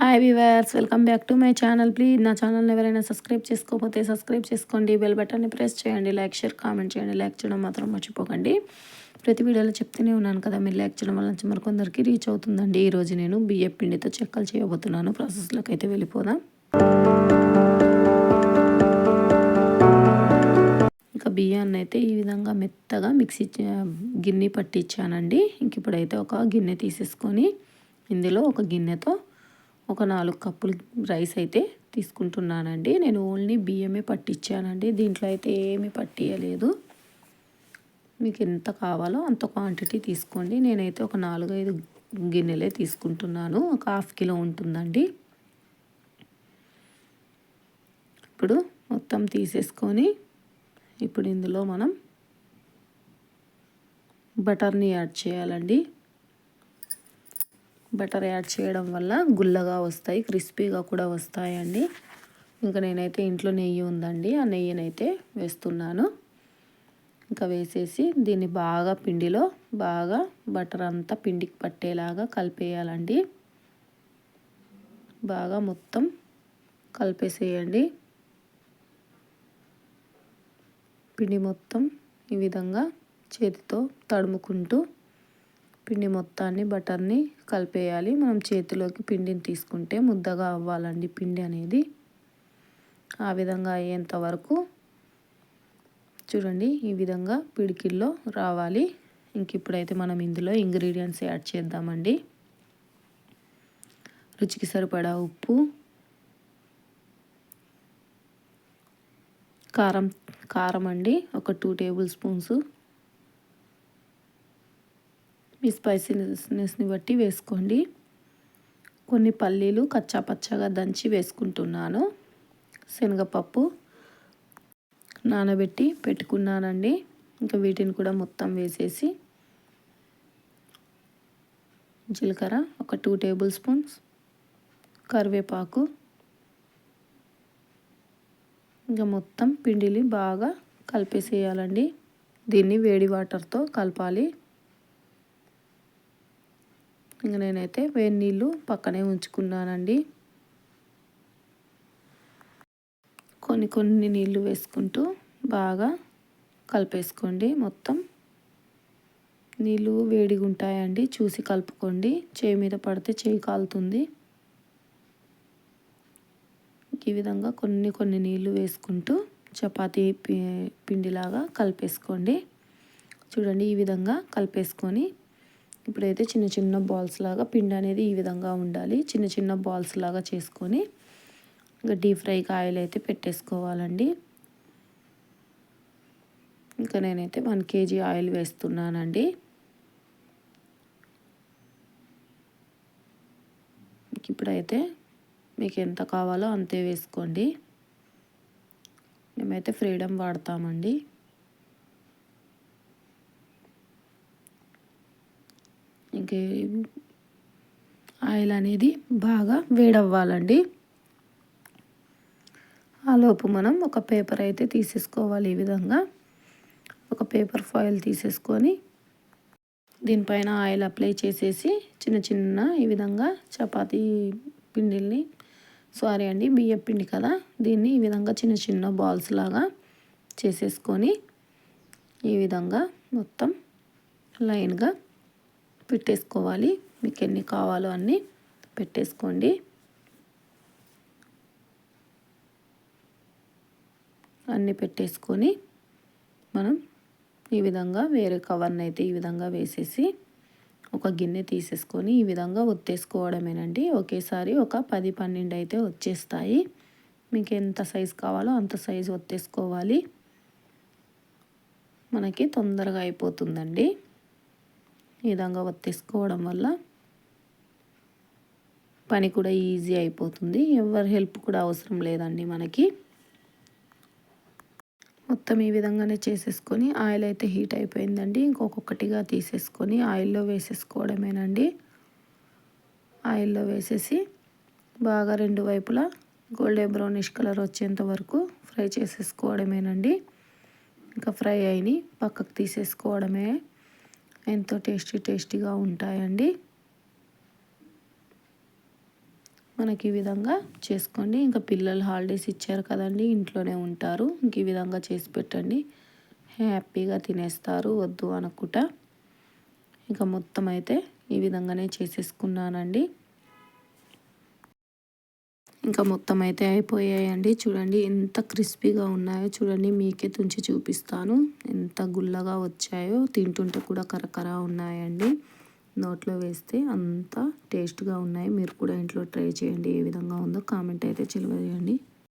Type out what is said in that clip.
Hi viewers welcome back to my channel please నా ఛానల్ని ఎవరైనా సబ్స్క్రైబ్ చేసుకోకపోతే సబ్స్క్రైబ్ చేసుకోండి. బెల్ బటన్ని ప్రెస్ చేయండి. లైక్ షేర్ కామెంట్ చేయండి. లైక్ చేయడం మాత్రం మర్చిపోకండి. ప్రతి వీడియోలో చెప్తూనే ఉన్నాను కదా మీరు లైక్ చేయడం వల్ల మరికొందరికి రీచ్ అవుతుందండి. ఈరోజు నేను బియ్య పిండితో చెక్కలు చేయబోతున్నాను. ప్రాసెస్లోకి అయితే వెళ్ళిపోదాం. ఇంకా బియ్యాన్ని అయితే ఈ విధంగా మెత్తగా మిక్సీ గిన్నె పట్టించానండి. ఇంక ఇప్పుడైతే ఒక గిన్నె తీసేసుకొని ఇందులో ఒక గిన్నెతో ఒక నాలుగు కప్పులు రైస్ అయితే తీసుకుంటున్నానండి. నేను ఓన్లీ బియ్యమే పట్టించానండి దీంట్లో అయితే ఏమీ పట్టియలేదు. మీకు ఎంత కావాలో అంత క్వాంటిటీ తీసుకోండి. నేనైతే ఒక నాలుగైదు గిన్నెలే తీసుకుంటున్నాను. ఒక హాఫ్ కిలో ఉంటుందండి. ఇప్పుడు మొత్తం తీసేసుకొని ఇప్పుడు ఇందులో మనం బటర్ని యాడ్ చేయాలండి. బటర్ యాడ్ చేయడం వల్ల గుల్లగా వస్తాయి క్రిస్పీగా కూడా వస్తాయండి. ఇంకా నేనైతే ఇంట్లో నెయ్యి ఉందండి ఆ నెయ్యినైతే వేస్తున్నాను. ఇంకా వేసేసి దీన్ని బాగా పిండిలో బాగా బటర్ అంతా పిండికి పట్టేలాగా కలిపేయాలండి. బాగా మొత్తం కలిపేసేయండి. పిండి మొత్తం ఈ విధంగా చేతితో తడుముకుంటూ పిండి మొత్తాన్ని బటర్ని కలిపేయాలి. మనం చేతిలోకి పిండిని తీసుకుంటే ముద్దగా అవ్వాలండి పిండి అనేది. ఆ విధంగా అయ్యేంత వరకు చూడండి ఈ విధంగా పిడికిల్లో రావాలి. ఇంక ఇప్పుడైతే మనం ఇందులో ఇంగ్రీడియంట్స్ యాడ్ చేద్దామండి. రుచికి సరిపడా ఉప్పు కారం కారం అండి. ఒక టూ టేబుల్ స్పూన్స్ మీ స్పైసీనెస్ని బట్టి వేసుకోండి. కొన్ని పల్లీలు కచ్చా పచ్చగా దంచి వేసుకుంటున్నాను. శనగపప్పు నానబెట్టి పెట్టుకున్నానండి. ఇంకా వీటిని కూడా మొత్తం వేసేసి జీలకర్ర ఒక టూ టేబుల్ స్పూన్స్ కరివేపాకు ఇంకా మొత్తం పిండిని బాగా కలిపేసేయాలండి. దీన్ని వేడి వాటర్తో కలపాలి. ఇంకా నేనైతే వేడి నీళ్ళు పక్కనే ఉంచుకున్నానండి. కొన్ని కొన్ని నీళ్ళు వేసుకుంటూ బాగా కలిపేసుకోండి మొత్తం. నీళ్ళు వేడిగా ఉంటాయండి చూసి కలుపుకోండి. చేయి మీద పడితే చేయి కాలుతుంది. ఈ విధంగా కొన్ని కొన్ని నీళ్ళు వేసుకుంటూ చపాతీ పిండిలాగా కలిపేసుకోండి. చూడండి ఈ విధంగా కలిపేసుకొని ఇప్పుడైతే చిన్న చిన్న బాల్స్ లాగా పిండి అనేది ఈ విధంగా ఉండాలి. చిన్న చిన్న బాల్స్ లాగా చేసుకొని ఇంకా డీప్ ఫ్రైకి ఆయిల్ అయితే పెట్టేసుకోవాలండి. ఇంకా నేనైతే వన్ కేజీ ఆయిల్ వేస్తున్నానండి. ఇప్పుడైతే మీకు ఎంత కావాలో అంతే వేసుకోండి. మేమైతే ఫ్రీడమ్ వాడతామండి. ఇంకే ఆయిల్ అనేది బాగా వేడవ్వాలండి. ఆలోపు మనం ఒక పేపర్ అయితే తీసేసుకోవాలి ఈ విధంగా. ఒక పేపర్ ఫాయిల్ తీసేసుకొని దీనిపైన ఆయిల్ అప్లై చేసేసి చిన్న చిన్న ఈ విధంగా చపాతీ పిండిల్ని సారీ అండి బియ్యం పిండి కదా దీన్ని ఈ విధంగా చిన్న చిన్న బాల్స్ లాగా చేసేసుకొని ఈ విధంగా మొత్తం లైన్గా పెట్టేసుకోవాలి. మీకు ఎన్ని కావాలో అన్నీ పెట్టేసుకోండి. అన్నీ పెట్టేసుకొని మనం ఈ విధంగా వేరే కవర్ని అయితే ఈ విధంగా వేసేసి ఒక గిన్నె తీసేసుకొని ఈ విధంగా ఒత్తేసుకోవడమేనండి. ఒకేసారి ఒక పది పన్నెండు అయితే వచ్చేస్తాయి. మీకు ఎంత సైజు కావాలో అంత సైజు ఒత్తేసుకోవాలి. మనకి తొందరగా అయిపోతుందండి. ఈ విధంగా ఒత్తేసుకోవడం వల్ల పని కూడా ఈజీ అయిపోతుంది. ఎవరి హెల్ప్ కూడా అవసరం లేదండి మనకి. మొత్తం ఈ విధంగానే చేసేసుకొని ఆయిల్ అయితే హీట్ అయిపోయిందండి. ఇంకొకటిగా తీసేసుకొని ఆయిల్లో వేసేసుకోవడమేనండి. ఆయిల్లో వేసేసి బాగా రెండు వైపులా గోల్డెన్ బ్రౌనిష్ కలర్ వచ్చేంత వరకు ఫ్రై చేసేసుకోవడమేనండి. ఇంకా ఫ్రై అయిని పక్కకు తీసేసుకోవడమే. ఎంతో టేస్టీ టేస్టీగా ఉంటాయండి. మనకి ఈ విధంగా చేసుకోండి. ఇంకా పిల్లలు హాలిడేస్ ఇచ్చారు కదండి ఇంట్లోనే ఉంటారు. ఇంక ఈ విధంగా చేసి పెట్టండి. హ్యాపీగా తినేస్తారు వద్దు అనుకుంటా. ఇంకా మొత్తం అయితే ఈ విధంగానే చేసేసుకున్నానండి. ఇంకా మొత్తం అయితే అయిపోయాయండి. చూడండి ఎంత క్రిస్పీగా ఉన్నాయో చూడండి. మీకే తుంచి చూపిస్తాను. ఎంత గుల్లగా వచ్చాయో తింటుంటే కూడా కరకర ఉన్నాయండి. నోట్లో వేస్తే అంత టేస్ట్గా ఉన్నాయి. మీరు కూడా ఇంట్లో ట్రై చేయండి ఏ విధంగా ఉందో కామెంట్ అయితే తెలియజేయండి.